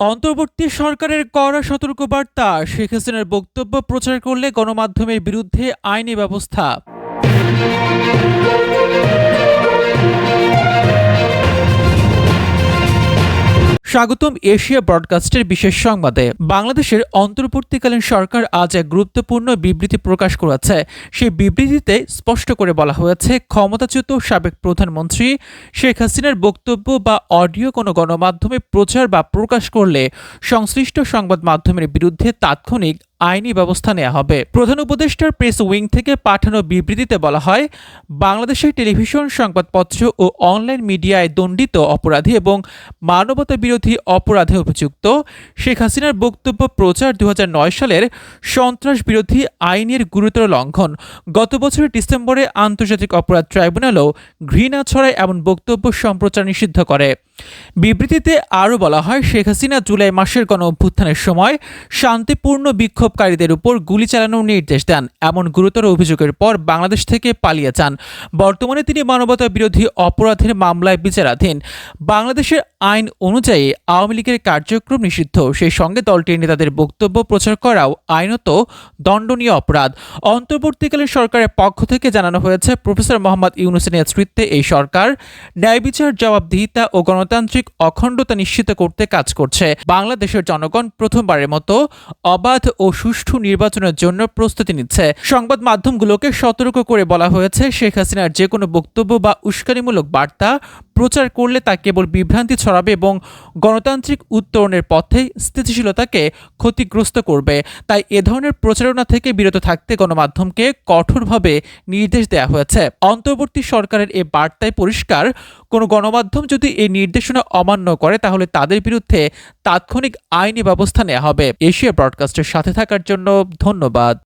অন্তর্বর্তী সরকারের কড়া সতর্কবার্তা শেখ হাসিনার বক্তব্য প্রচার করলে গণমাধ্যমের বিরুদ্ধে আইনি ব্যবস্থা। স্বাগতম এশিয়া ব্রডকাস্টের বিশেষ সংবাদে। বাংলাদেশের অন্তর্বর্তীকালীন সরকার আজ এক গুরুত্বপূর্ণ বিবৃতি প্রকাশ করেছে। সেই বিবৃতিতে স্পষ্ট করে বলা হয়েছে, ক্ষমতাচ্যুত সাবেক প্রধানমন্ত্রী শেখ হাসিনার বক্তব্য বা অডিও কোনো গণমাধ্যমে প্রচার বা প্রকাশ করলে সংশ্লিষ্ট সংবাদ মাধ্যমের বিরুদ্ধে তাৎক্ষণিক আইনি ব্যবস্থা নেওয়া হবে। প্রধান উপদেষ্টার প্রেস উইং থেকে পাঠানো বিবৃতিতে বলা হয়, বাংলাদেশের টেলিভিশন সংবাদপত্র ও অনলাইন মিডিয়ায় দণ্ডিত অপরাধী এবং মানবতা বিরোধী অপরাধে অভিযুক্ত শেখ হাসিনার বক্তব্য প্রচার দু হাজার নয় সালের সন্ত্রাস বিরোধী আইনের গুরুতর লঙ্ঘন। গত বছরের ডিসেম্বরে আন্তর্জাতিক অপরাধ ট্রাইব্যুনালও ঘৃণা ছড়ায় এমন বক্তব্য সম্প্রচার নিষিদ্ধ করে। বিবৃতিতে আরও বলা হয়, শেখ হাসিনা জুলাই মাসের গণ অভ্যুত্থানের সময় শান্তিপূর্ণ বিক্ষোভকারীদের উপর গুলি চালানোর নির্দেশ দেন। এমন গুরুতর অভিযোগের পর বাংলাদেশ থেকে পালিয়ে যান। বর্তমানে তিনি মানবতা বিরোধী অপরাধের মামলায় বিচারাধীন। বাংলাদেশের আইন অনুযায়ী আওয়ামী লীগের কার্যক্রম নিষিদ্ধ। সেই সঙ্গে দলটির নেতাদের বক্তব্য প্রচার করাও আইনত দণ্ডনীয় অপরাধ। অন্তর্বর্তীকালীন সরকারের পক্ষ থেকে জানানো হয়েছে, প্রফেসর মোহাম্মদ ইউনুসের নেতৃত্বে এই সরকার ন্যায় বিচার জবাবদিহিতা ও গণতান্ত্রিক অখণ্ডতা নিশ্চিত করতে কাজ করছে। বাংলাদেশের জনগণ প্রথমবারের মতো অবাধ ও সুষ্ঠু নির্বাচনের জন্য প্রস্তুতি নিচ্ছে। সংবাদ মাধ্যমগুলোকে সতর্ক করে বলা হয়েছে, শেখ হাসিনার যে কোনো বক্তব্য বা উস্কানিমূলক বার্তা প্রচার করলে তা কেবল বিভ্রান্তি ছড়াবে এবং গণতান্ত্রিক উত্তরণের পথে স্থিতিশীলতাকে ক্ষতিগ্রস্ত করবে। তাই এ ধরনের প্রচারণা থেকে বিরত থাকতে গণমাধ্যমকে কঠোরভাবে নির্দেশ দেওয়া হয়েছে। অন্তর্বর্তী সরকারের এ বার্তায় পরিষ্কার, কোনো গণমাধ্যম যদি এই নির্দেশনা অমান্য করে, তাহলে তাদের বিরুদ্ধে তাৎক্ষণিক আইনি ব্যবস্থা নেওয়া হবে। এশিয়া ব্রডকাস্টের সাথে থাকার জন্য ধন্যবাদ।